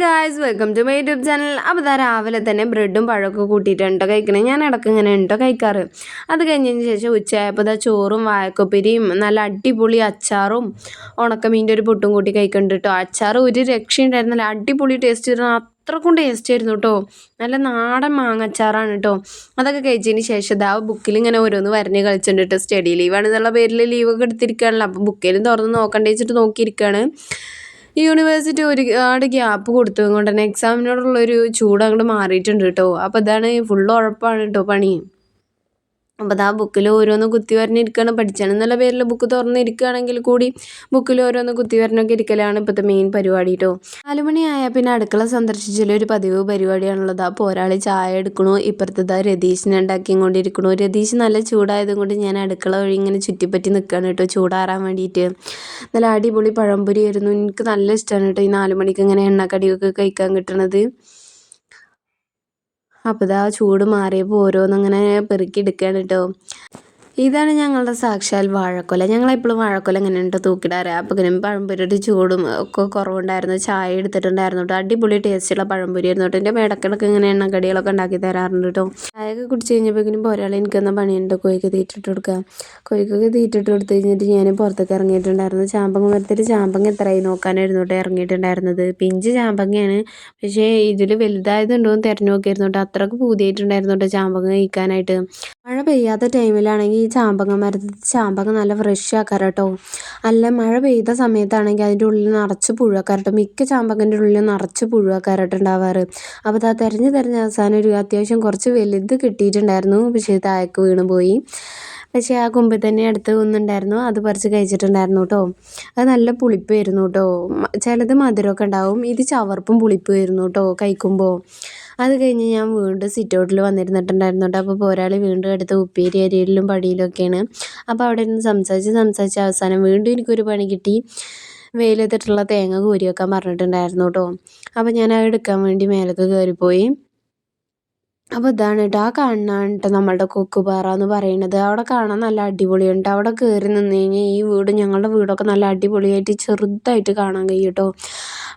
Guys welcome to my YouTube channel അപ്പോൾ ഇതാ രാവിലെ തന്നെ ബ്രെഡും പഴമൊക്കെ കൂട്ടിയിട്ടുണ്ട് കഴിക്കണേ. ഞാൻ ഇടയ്ക്ക് ഇങ്ങനെ ഉണ്ടോ കഴിക്കാറ്. അത് കഴിഞ്ഞതിന് ശേഷം ഉച്ചയായപ്പോൾ ഇതാ ചോറും വായക്കൊപ്പിരിയും നല്ല അടിപൊളി അച്ചാറും ഉണക്കമീന്റെ ഒരു പൊട്ടും കൂട്ടി കഴിക്കുന്നുണ്ട് കേട്ടോ അച്ചാർ ഒരു രക്ഷയുണ്ടായിരുന്നില്ല. അടിപൊളി ടേസ്റ്റ് വരുന്ന അത്രക്കും ടേസ്റ്റ് ആയിരുന്നു കേട്ടോ നല്ല നാടൻ മാങ്ങച്ചാറാണ് കേട്ടോ അതൊക്കെ കഴിച്ചതിന് ശേഷം ആ ബുക്കിൽ ഇങ്ങനെ ഓരോന്ന് വരഞ്ഞ് കളിച്ചിട്ടുണ്ട് കേട്ടോ സ്റ്റഡി ലീവാണ് എന്നുള്ള പേരിൽ ലീവൊക്കെ എടുത്തിരിക്കുകയാണല്ലോ. അപ്പോൾ ബുക്കിലും തുറന്ന് നോക്കണ്ടേ വെച്ചിട്ട് നോക്കിയിരിക്കുകയാണ് യൂണിവേഴ്സിറ്റി ഒരുപാട് ഗ്യാപ്പ് കൊടുത്തത് കൊണ്ട് തന്നെ എക്സാമിനോടുള്ളൊരു ചൂട് അങ്ങോട്ട് മാറിയിട്ടുണ്ട് കേട്ടോ അപ്പോൾ ഇതാണ് ഫുൾ ഉഴപ്പാണ് കേട്ടോ പണി. അപ്പോൾ ആ ബുക്കിൽ ഓരോന്ന് കുത്തി വരഞ്ഞിരിക്കുകയാണ് പഠിച്ചാണെന്നുള്ള പേരിൽ ബുക്ക് തുറന്നിരിക്കുകയാണെങ്കിൽ കൂടി ബുക്കിൽ ഓരോന്ന് കുത്തി വരഞ്ഞൊക്കെ ഇരിക്കലാണ് ഇപ്പോഴത്തെ മെയിൻ പരിപാടി കേട്ടോ നാലുമണിയായാൽ പിന്നെ അടുക്കള സന്ദർശിച്ചാൽ ഒരു പതിവ് പരിപാടിയാണുള്ളത്. ആ പോരാളി ചായ എടുക്കണു ഇപ്പുറത്തത് രതീഷിനെ ഉണ്ടാക്കിക്കൊണ്ടിരിക്കണു. രതീഷ് നല്ല ചൂടായതും കൊണ്ട് ഞാൻ അടുക്കള വഴി ഇങ്ങനെ ചുറ്റിപ്പറ്റി നിൽക്കുകയാണ് കേട്ടോ ചൂടാറാൻ വേണ്ടിയിട്ട് നല്ല അടിപൊളി പഴംപൊരി ആയിരുന്നു എനിക്ക് നല്ല ഇഷ്ടമാണ് കേട്ടോ ഈ നാല് മണിക്ക് ഇങ്ങനെ എണ്ണക്കടിയൊക്കെ കഴിക്കാൻ കിട്ടണത്. അപ്പോൾ ഇതാ ചൂട് മാറിയപ്പോൾ ഓരോന്നിങ്ങനെ പെറുക്കി എടുക്കുകയാണ് കേട്ടോ ഇതാണ് ഞങ്ങളുടെ സാക്ഷാൽ വാഴക്കൊല. ഞങ്ങളെപ്പോഴും വാഴക്കൊല ഇങ്ങനെ ഉണ്ട് തൂക്കിടാറ്? അപ്പോൾ ഇങ്ങനെ പഴംപൊരിയുടെ ചൂടും ഒക്കെ കുറവുണ്ടായിരുന്നു. ചായ എടുത്തിട്ടുണ്ടായിരുന്നു കേട്ടോ. അടിപൊളി ടേസ്റ്റുള്ള പഴംപൊരി ആയിരുന്നു കേട്ടോ. എന്റെ മേടക്കിടക്ക് ഇങ്ങനെ എണ്ണക്കടികളൊക്കെ ഉണ്ടാക്കി തരാറുണ്ട് കേട്ടോ. ചായയൊക്കെ കുടിച്ച് കഴിഞ്ഞപ്പോഴേക്കും ഒരാൾ എനിക്കെന്ന പണിയുണ്ട്. കോഴിക്ക് തീറ്റിട്ട് കൊടുക്കുക കോഴിക്കൊക്കെ തീറ്റിട്ട് കൊടുത്ത് കഴിഞ്ഞിട്ട് ഞാൻ പുറത്തേക്ക് ഇറങ്ങിയിട്ടുണ്ടായിരുന്നു. ചാമ്പങ്ങ മരത്തിൽ ചാമ്പങ്ങ എത്രയായി നോക്കാനായിരുന്നു കേട്ടോ ഇറങ്ങിയിട്ടുണ്ടായിരുന്നത്. പിഞ്ച് ചാമ്പങ്ങയാണ്. പക്ഷേ ഇതിൽ വലുതായതുണ്ടോ എന്ന് തിരഞ്ഞു നോക്കിയിരുന്നു കേട്ടോ. അത്രയ്ക്ക് പൂതിയായിട്ടുണ്ടായിരുന്നു കേട്ടോ ചാമ്പങ്ങ കഴിക്കാനായിട്ട്. മഴ പെയ്യാത്ത ടൈമിലാണെങ്കിൽ ചാമ്പങ്ങ മരത്തിൽ ചാമ്പങ്ങ നല്ല ഫ്രഷ് ആക്കാറ് കേട്ടോ അല്ല മഴ പെയ്ത സമയത്താണെങ്കിൽ അതിന്റെ ഉള്ളിൽ നിറച്ച് പുഴുവാക്കാറട്ടോ. മിക്ക ചാമ്പങ്ങന്റെ ഉള്ളിൽ നിറച്ച് പുഴുവാക്കാറായിട്ട് ഉണ്ടാവാറ്. അപ്പോൾ അത് തിരഞ്ഞ് തിരഞ്ഞ് അവസാനം ഒരു അത്യാവശ്യം കുറച്ച് വലുത് കിട്ടിയിട്ടുണ്ടായിരുന്നു. പക്ഷേ താഴേക്ക് വീണ് പോയി. പക്ഷേ ആ കൊമ്പിൽ തന്നെ അടുത്ത് ഒന്നുണ്ടായിരുന്നു അത് പറിച്ച് കഴിച്ചിട്ടുണ്ടായിരുന്നു കേട്ടോ. അത് നല്ല പുളിപ്പായിരുന്നു കേട്ടോ. ചിലത് മധുരമൊക്കെ ഉണ്ടാവും. ഇത് ചവർപ്പും പുളിപ്പായിരുന്നു കേട്ടോ കഴിക്കുമ്പോൾ. അത് കഴിഞ്ഞ് ഞാൻ വീണ്ടും സിറ്റ് ഔട്ടിൽ വന്നിരുന്നിട്ടുണ്ടായിരുന്നു കേട്ടോ അപ്പോൾ പോരാളി വീണ്ടും അടുത്ത ഉപ്പേരി അരിയിലും പടിയിലൊക്കെയാണ്. അപ്പോൾ അവിടെ നിന്ന് സംസാരിച്ച് സംസാരിച്ച് അവസാനം വീണ്ടും എനിക്കൊരു പണി കിട്ടി. വെയിലത്തിട്ടുള്ള തേങ്ങ കോരി വെക്കാൻ പറഞ്ഞിട്ടുണ്ടായിരുന്നു കേട്ടോ അപ്പോൾ ഞാൻ അത് എടുക്കാൻ വേണ്ടി മേലേക്ക് കയറിപ്പോയി അപ്പോൾ ഇതാണ് കേട്ടോ ആ കാണുന്നതാണ് കേട്ടോ നമ്മളുടെ കൊക്കുപാറ എന്ന് പറയുന്നത്. അവിടെ കാണാൻ നല്ല അടിപൊളിയുണ്ട്. അവിടെ കയറി നിന്ന് കഴിഞ്ഞാൽ ഈ വീട് ഞങ്ങളുടെ വീടൊക്കെ നല്ല അടിപൊളിയായിട്ട് ചെറുതായിട്ട് കാണാൻ കഴിയും കേട്ടോ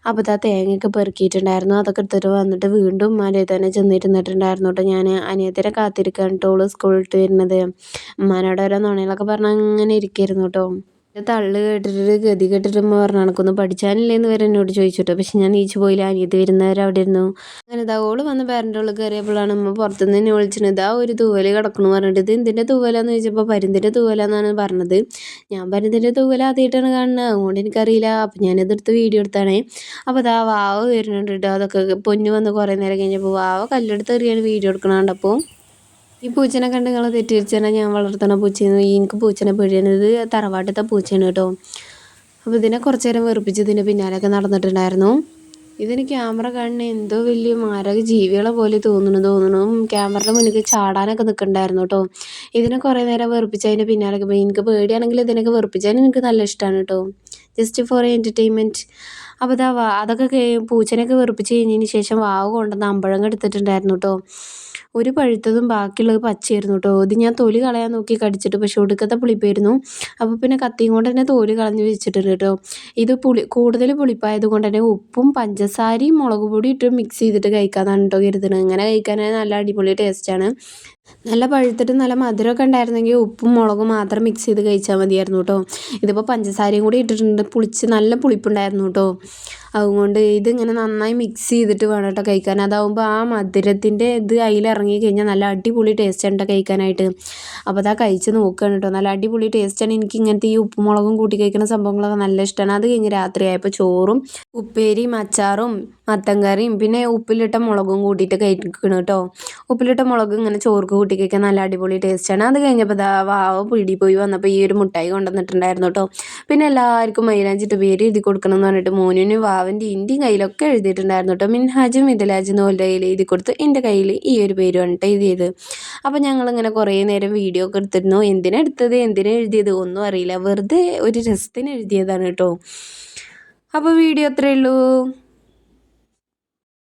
അപ്പോൾ ഇതാ തേങ്ങയൊക്കെ പെറുക്കിയിട്ടുണ്ടായിരുന്നു. അതൊക്കെ എടുത്തിട്ട് വന്നിട്ട് വീണ്ടും ഉമ്മാരെ തന്നെ ചെന്നിരുന്നിട്ടുണ്ടായിരുന്നു കേട്ടോ ഞാൻ അനിയത്തിനെ കാത്തിരിക്കാൻ കേട്ടോ ഓൾ സ്കൂളിൽ വിട്ട് വരുന്നത്. ഉമ്മാനോട് ഓരോ നുണകളൊക്കെ പറഞ്ഞ് അങ്ങനെ ഇരിക്കുകയായിരുന്നു കേട്ടോ തള്ളു കേട്ടിട്ട് ഗതി കേട്ടിട്ട് പറഞ്ഞ കണക്കൊന്നും പഠിച്ചാനില്ലേന്ന് വരെ എന്നോട് ചോദിച്ചിട്ടോ. പക്ഷെ ഞാൻ നീച്ചു പോയില്ല. അനിയത്ത് വരുന്നവരെ അവിടെ ഇരുന്നു അങ്ങനെ ഇതാ ഓൾ വന്ന് പേരന്റെ ഉള്ളിൽ കയറിയപ്പോഴാണ് അമ്മ പുറത്തുനിന്ന് തന്നെ വിളിച്ചിരുന്നത് ഇതാ ഒരു തൂവൽ കിടക്കണമെന്ന് പറഞ്ഞിട്ട്. ഇത് എന്തിന്റെ തൂവലാന്ന് ചോദിച്ചപ്പോൾ പരുന്തിന്റെ തൂവലാന്നാണ് പറഞ്ഞത്. ഞാൻ പരുന്തിന്റെ തൂവല ആദ്യമായിട്ടാണ് കാണുന്നത്. അതുകൊണ്ട് എനിക്കറിയില്ല. അപ്പം ഞാനിതെടുത്ത് വീഡിയോ എടുത്താണേ. അപ്പോൾ ഇതാ വാവ് വരുന്നുണ്ട് കേട്ടോ. അതൊക്കെ പൊന്നു വന്ന് കുറേ നേരം കഴിഞ്ഞപ്പോൾ വാവ കല്ലെടുത്ത് എറിയാണ് വീഡിയോ എടുക്കണ കണ്ടപ്പോൾ. ഈ പൂച്ചനെ കണ്ട് നിങ്ങൾ തെറ്റിദ്ധരിച്ചാൽ ഞാൻ വളർത്തുന്ന പൂച്ചയെന്ന് എനിക്ക് പൂച്ചനെ പേടിയാണ് ഇത് തറവാട്ടത്തെ പൂച്ചയാണ് കേട്ടോ. അപ്പോൾ ഇതിനെ കുറച്ച് നേരം വെറുപ്പിച്ച് ഇതിന്റെ പിന്നാലെയൊക്കെ നടന്നിട്ടുണ്ടായിരുന്നു. ഇതിന് ക്യാമറ കാണുന്ന എന്തോ വലിയ മാരക ജീവികളെ പോലെ തോന്നുന്നു തോന്നുന്നു. ക്യാമറയുടെ മുന്നിൽ ചാടാനൊക്കെ നിൽക്കണ്ടായിരുന്നു കേട്ടോ. ഇതിനെ കുറേ നേരം വെറുപ്പിച്ച് അതിന്റെ പിന്നാലൊക്കെ പോയി. എനിക്ക് പേടിയാണെങ്കിൽ ഇതിനൊക്കെ വെറുപ്പിച്ചാൽ എനിക്ക് നല്ല ഇഷ്ടമാണ് കേട്ടോ. ജസ്റ്റ് ഫോർ എന്റർടൈൻമെന്റ് അപ്പോൾ അതാ അതൊക്കെ പൂച്ചനെയൊക്കെ വെറുപ്പിച്ച് കഴിഞ്ഞതിന് ശേഷം വാവ് കൊണ്ടുവന്ന് അമ്പഴം എടുത്തിട്ടുണ്ടായിരുന്നു കേട്ടോ. ഒരു പഴുത്തതും ബാക്കിയുള്ളത് പച്ചയായിരുന്നു കേട്ടോ. ഇത് ഞാൻ തൊലി കളയാൻ നോക്കി കടിച്ചിട്ട് പക്ഷെ ഒടുക്കത്തെ പുളിപ്പായിരുന്നു. അപ്പോൾ പിന്നെ കത്തിയും കൊണ്ട് തന്നെ തോൽ കളഞ്ഞ് വെച്ചിട്ടുണ്ട് കേട്ടോ. ഇത് പുളി കൂടുതൽ പുളിപ്പായത് കൊണ്ട് തന്നെ ഉപ്പും പഞ്ചസാരയും മുളക് പൊടി ഇട്ട് മിക്സ് ചെയ്തിട്ട് കഴിക്കാമെന്നാണ് കേട്ടോ കരുതുന്നത്. ഇങ്ങനെ കഴിക്കാനായി നല്ല അടിപൊളി ടേസ്റ്റാണ് നല്ല പഴുത്തിട്ട് നല്ല മധുരമൊക്കെ ഉണ്ടായിരുന്നെങ്കിൽ ഉപ്പും മുളകും മാത്രം മിക്സ് ചെയ്ത് കഴിച്ചാൽ മതിയായിരുന്നു കേട്ടോ. ഇതിപ്പോൾ പഞ്ചസാരയും കൂടി ഇട്ടിട്ടുണ്ട്. പുളിച്ച് നല്ല പുളിപ്പുണ്ടായിരുന്നു കേട്ടോ. അതുകൊണ്ട് ഇതിങ്ങനെ നന്നായി മിക്സ് ചെയ്തിട്ട് വേണം കേട്ടോ കഴിക്കാൻ. അതാവുമ്പോൾ ആ മധുരത്തിന്റെ ഇത് അതിലിറങ്ങി കഴിഞ്ഞാൽ നല്ല അടിപൊളി ടേസ്റ്റ് ഉണ്ട് കഴിക്കാനായിട്ട്. അപ്പോൾ അതാ കഴിച്ച് നോക്കുകയാണ് കേട്ടോ. നല്ല അടിപൊളി ടേസ്റ്റാണ് എനിക്ക് ഇങ്ങനത്തെ ഈ ഉപ്പും മുളകും കൂട്ടി കഴിക്കുന്ന സംഭവങ്ങളൊക്കെ നല്ല ഇഷ്ടമാണ് അത് കഴിഞ്ഞ് രാത്രിയായപ്പോൾ ചോറും ഉപ്പേരിയും അച്ചാറും മത്തൻ കറിയും പിന്നെ ഉപ്പിലിട്ട മുളകും കൂട്ടിയിട്ട് കഴിക്കണം കേട്ടോ. ഉപ്പിലിട്ട മുളക് ഇങ്ങനെ ചോർക്ക് കൂട്ടി കഴിക്കാൻ നല്ല അടിപൊളി ടേസ്റ്റാണ് അത് കഴിഞ്ഞപ്പോൾ ദാ വാവ് പിടി പോയി വന്നപ്പോൾ ഈ ഒരു മുട്ടായി കൊണ്ടുവന്നിട്ടുണ്ടായിരുന്നു കേട്ടോ പിന്നെ എല്ലാവർക്കും മൈലാഞ്ചിട്ട് പേര് എഴുതി കൊടുക്കണം എന്ന് പറഞ്ഞിട്ട് മോനും വാവിന്റെ ഇന്ത്യയും കയ്യിലൊക്കെ എഴുതിയിട്ടുണ്ടായിരുന്നു കേട്ടോ മിൻഹാജും മിഥലാജും ഓരോ കയ്യിൽ എഴുതി കൊടുത്ത് എന്റെ കയ്യിൽ ഈ ഒരു പേര് വന്നിട്ട് എഴുതിയത് അപ്പോൾ ഞങ്ങളിങ്ങനെ കുറേ നേരം വീഡിയോ ഒക്കെ എടുത്തിരുന്നു. എന്തിനാ എടുത്തത്? എന്തിനാ എഴുതിയത്? ഒന്നും അറിയില്ല. വെറുതെ ഒരു രസത്തിന് എഴുതിയതാണ് കേട്ടോ അപ്പോൾ വീഡിയോ അത്രയേ ഉള്ളൂ.